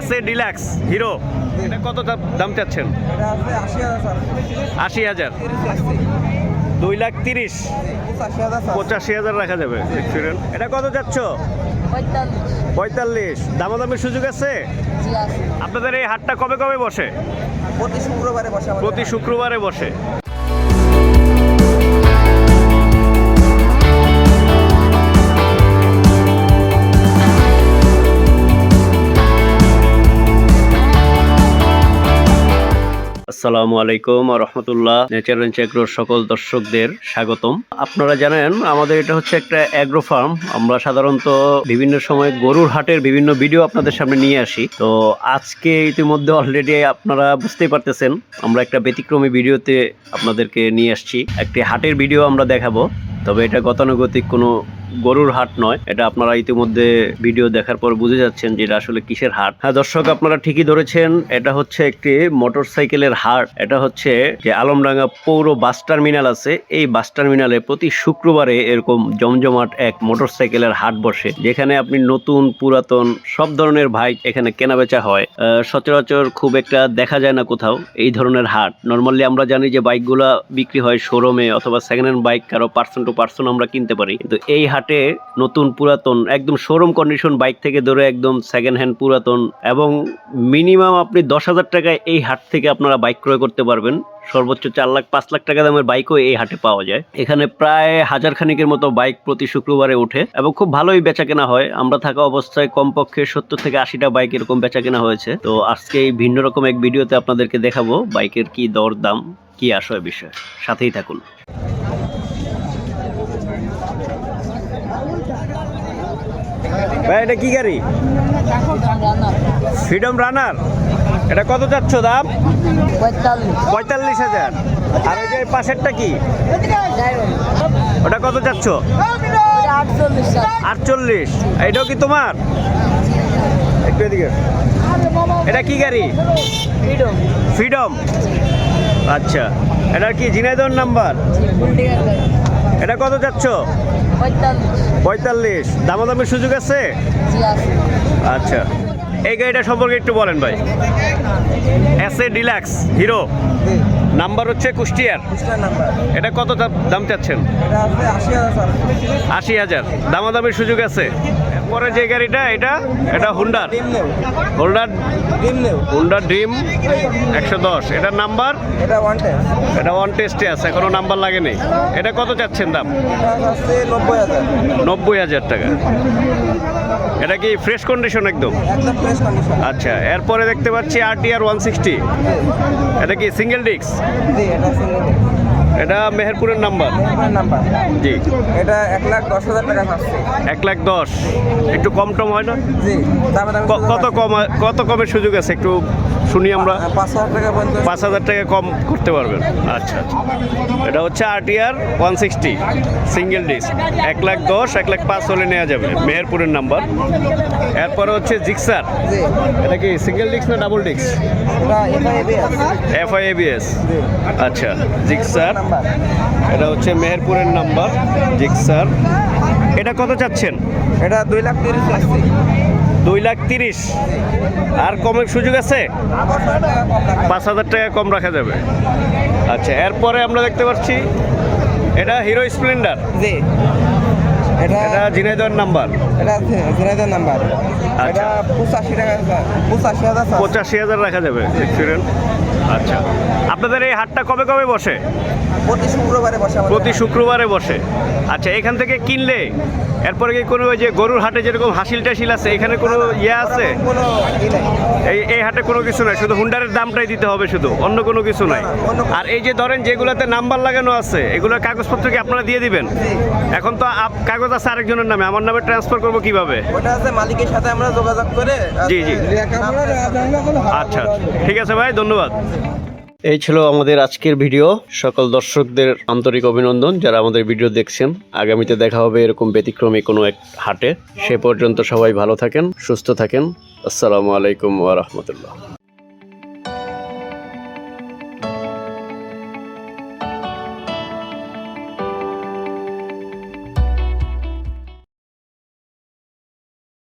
SA deluxe hero. এটা কত দাম চাচ্ছেন? আশি হাজার। দুই লাখ তিরিশ। পঁচাশি হাজার রাখা যাবে দেখছিলেন এটা কত যাচ্ছ? পঁয়তাল্লিশ। দামাদামির সুযোগ আছে? আছে। আপনাদের এই হাটটা কবে কবে বসে? প্রতি শুক্রবারে বসে। আসসালামু আলাইকুম রহমতুল্লাহ। নেচার অ্যান্ড এগ্রোর সকল দর্শকদের স্বাগতম। আপনারা জানেন, আমাদের এটা হচ্ছে একটা অ্যাগ্রো ফার্ম আমরা সাধারণত বিভিন্ন সময় গরুর হাটের বিভিন্ন ভিডিও আপনাদের সামনে নিয়ে আসি। তো আজকে ইতিমধ্যে অলরেডি আপনারা বুঝতেই পারতেছেন, আমরা একটা ব্যতিক্রমী ভিডিওতে আপনাদেরকে নিয়ে আসছি। একটি হাটের ভিডিও আমরা দেখাবো। তবে এটা গতানুগতিক কোনো গরুর হাট নয়, এটা আপনারা ইতিমধ্যে ভিডিও দেখার পর বুঝে যাচ্ছেন যে এটা আসলে কিসের হাট। হ্যাঁ দর্শক, আপনারা ঠিকই ধরেছেন, এটা হচ্ছে একটি মোটরসাইকেলের হাট। এটা হচ্ছে যে আলমডাঙ্গা পৌর বাস টার্মিনাল আছে। এই বাস টার্মিনালে প্রতি শুক্রবারে এরকম জমজমাট এক মোটরসাইকেলের হাট বসে, যেখানে আপনি নতুন, পুরাতন সব ধরনের বাইক এখানে কেনাবেচা হয়। সচরাচর খুব একটা দেখা যায় না কোথাও এই ধরনের হাট। নর্মালি আমরা জানি যে বাইকগুলা বিক্রি হয় শোরুমে অথবা সেকেন্ড হ্যান্ড বাইক কারও পার্সন টু পার্সন আমরা কিনতে পারি। কিন্তু এই হাটে নতুন পুরাতন, একদম শোরুম কন্ডিশন বাইক থেকে ধরে একদম সেকেন্ড হ্যান্ড পুরাতন এবং মিনিমাম আপনি দশ হাজার টাকায় এই হাট থেকে আপনারা বাইক ক্রয় করতে পারবেন। সর্বোচ্চ চার লাখ, পাঁচ লাখ টাকা দামের বাইকও এই হাটে পাওয়া যায়। এখানে প্রায় হাজার খানিকের মতো বাইক প্রতি শুক্রবারে ওঠে এবং খুব ভালোই বেচা কেনা হয়। আমরা থাকা অবস্থায় কমপক্ষে সত্তর থেকে আশিটা বাইক এরকম বেচা কেনা হয়েছে। তো আজকে এই ভিন্ন রকম এক ভিডিওতে আপনাদেরকে দেখাবো বাইকের কি দর দাম কি আসয় বিষয়। সাথেই থাকুন। ভাই এটা কি গাড়ি? ফ্রিডম রানার এটা কত যাচ্ছ দাম? পঁয়তাল্লিশ। হাজার। আর ওই যে পাশেরটা কি? ওটা কত যাচ্ছ? আটচল্লিশ। এটাও কি তোমার? একটু এদিকে। এটা কি গাড়ি? ফ্রিডম আচ্ছা। এটা কি ঝিনাইদহ নাম্বার? এটা কত যাচ্ছ? পঁয়তাল্লিশ। পঁয়তাল্লিশ। দামাদামের সুযোগ আছে? জি আছে। আচ্ছা। এই গাড়িটা সম্পর্কে একটু বলেন ভাই। S A deluxe Hero number হচ্ছে কুষ্টিয়ার। এটা কত দাম চাচ্ছেন? আশি হাজার আশি সুযোগ আছে। পরে যে গাড়িটা এটা এটা হুন্ডার নেও হুন্ডার ড্রিম একশো দশ। এটার নাম্বার এটা ওয়ান টেস্ট আছে এখনও নাম্বার লাগেনি। এটা কত চাচ্ছেন দাম? নব্বই হাজার টাকা। এটা কি ফ্রেশ কন্ডিশন একদম? আচ্ছা এরপরে দেখতে পাচ্ছি আর টি আর ওয়ান সিক্সটি এটা কি সিঙ্গেল ডিস্ক এটা মেহেরপুরের নাম্বার? নাম্বার। জি। এটা এক লাখ দশ হাজার টাকা চাচ্ছে। এক লাখ দশ। একটু কম টম হয় না? জি কত কম কত কমের সুযোগ আছে? একটু শুনি আমরা। পাঁচ হাজার টাকা পাঁচ হাজার টাকা কম করতে পারবেন। আচ্ছা আচ্ছা। এটা হচ্ছে RTR one sixty single disc. এক লাখ দশ এক লাখ পাঁচ হলে নেওয়া যাবে। মেহেরপুরের নাম্বার। এরপরে হচ্ছে জিক্সার। এটা কি সিঙ্গেল ডিস্ক না ডাবল ডিস্ক? এটা এফআইবি আছে। এফ আই এবিএস জি। আচ্ছা জিক্সার। নাম্বার? এটা হচ্ছে মেহেরপুরের নাম্বার জিক্সার এটা কত চাচ্ছেন? এটা দুই লাখ তিরিশ আসছে দুই লাখ তিরিশ। আর কমের সুযোগ আছে? পাঁচ হাজার টাকা কম রাখা যাবে। আচ্ছা এরপরে আমরা দেখতে পাচ্ছি এটা হিরো স্প্লেন্ডার। জি। এটা এটা ঝিনাইদহের নাম্বার। এটা ঝিনাইদের নাম্বার। আচ্ছা। এটা পঁচাশি টাকা পঁচাশি হাজার পঁচাশি হাজার রাখা যাবে দেখছিলেন? আচ্ছা। আপনাদের এই হাটটা কবে কবে বসে? প্রতি শুক্রবারে বসে প্রতি শুক্রবারে বসে। আচ্ছা এখান থেকে কিনলে এরপরে কি কোনো যে গরুর হাটে যেরকম হাসিল টাসিল আছে এখানে কোনো ইয়ে আছে? এই এই হাটে কোনো কিছু নাই শুধু হুন্ডারের দামটাই দিতে হবে শুধু অন্য কোনো কিছু নাই। আর এই যে ধরেন যেগুলোতে নাম্বার লাগানো আছে এগুলোর কাগজপত্র কি আপনারা দিয়ে দিবেন? এখন তো কাগজ আছে আরেকজনের নামে আমার নামে ট্রান্সফার করব কীভাবে? ওটা আছে মালিকের সাথে আমরা যোগাযোগ করে জি, জি। আচ্ছা। ঠিক আছে ভাই ধন্যবাদ। এই ছিল আমাদের আজকের ভিডিও। সকল দর্শকদের আন্তরিক অভিনন্দন যারা আমাদের ভিডিও দেখছেন। আগামীতে দেখা হবে এরকম ব্যতিক্রমী কোনো এক হাটে। সে পর্যন্ত সবাই ভালো থাকেন, সুস্থ থাকেন। আসসালামু আলাইকুম ওয়া রাহমাতুল্লাহ।